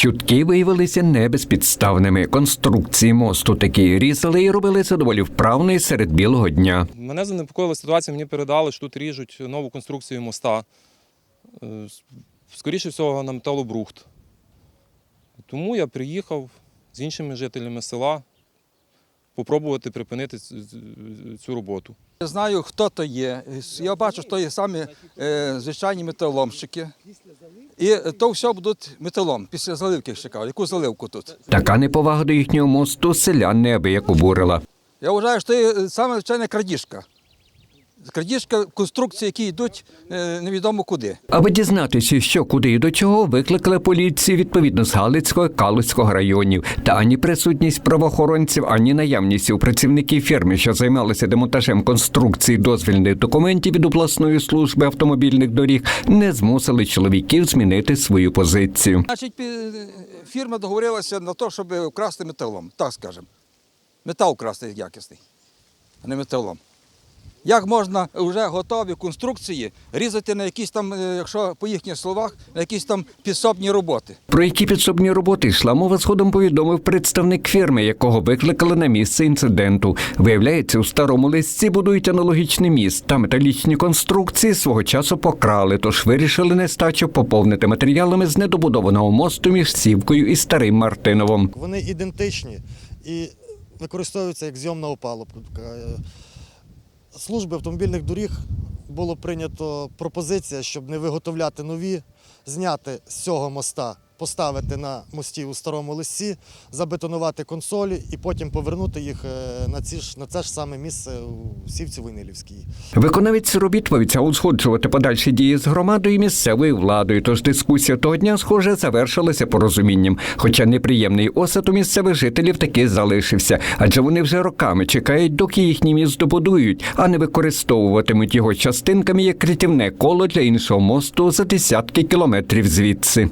Щутки виявилися не безпідставними. Конструкції мосту такі різали і робили це доволі вправно і серед білого дня. Мене занепокоїла ситуація, мені передали, що тут ріжуть нову конструкцію моста. Е, Скоріше всього, на металобрухт. Тому я приїхав з іншими жителями села попробувати припинити цю роботу. Я знаю, хто то є. Я бачу, що є самі е, звичайні металоломщики. І то все будуть металом після заливки чекав. Яку заливку тут? Така неповага до їхнього мосту селян неабияк обурила. Я вважаю, що це саме звичайна крадіжка. Крадіжка конструкції, які йдуть е, невідомо куди. Аби дізнатися, що куди і до чого, викликали поліцію відповідно з Галицького Калицького районів. Та ані присутність правоохоронців, ані наявність у працівників фірми, що займалися демонтажем конструкції дозвільних документів від обласної служби автомобільних доріг, не змусили чоловіків змінити свою позицію. Значить, фірма договорилася на те, щоб вкрасти металом, так скажемо. Метал вкрасти якісний, а не металом. Як можна вже готові конструкції різати на якісь там, е, якщо по їхніх словах, на якісь там підсобні роботи? Про які підсобні роботи йшла мова згодом повідомив представник фірми, якого викликали на місце інциденту. Виявляється, у старому листі будують аналогічний міст. Та металічні конструкції свого часу покрали, тож вирішили нестачу поповнити матеріалами з недобудованого мосту між Сівкою і Старим Мартиновом. Вони ідентичні і використовуються як зйомна опалубка. Служби автомобільних доріг було прийнято пропозиція, щоб не виготовляти нові, зняти з цього моста, поставити на мості у старому листі, забетонувати консолі і потім повернути їх е, на, ці ж, на це ж саме місце у Сівці Войнилівській. Виконавець робіт пообіцяв узгоджувати подальші дії з громадою і місцевою владою. Тож дискусія того дня, схоже, завершилася порозумінням. Хоча неприємний осад у місцевих жителів таки залишився, адже вони вже роками чекають, доки їхній міст добудують, а не використовуватимуть його частинками як рятівне коло для іншого мосту за десятки кілометрів звідси.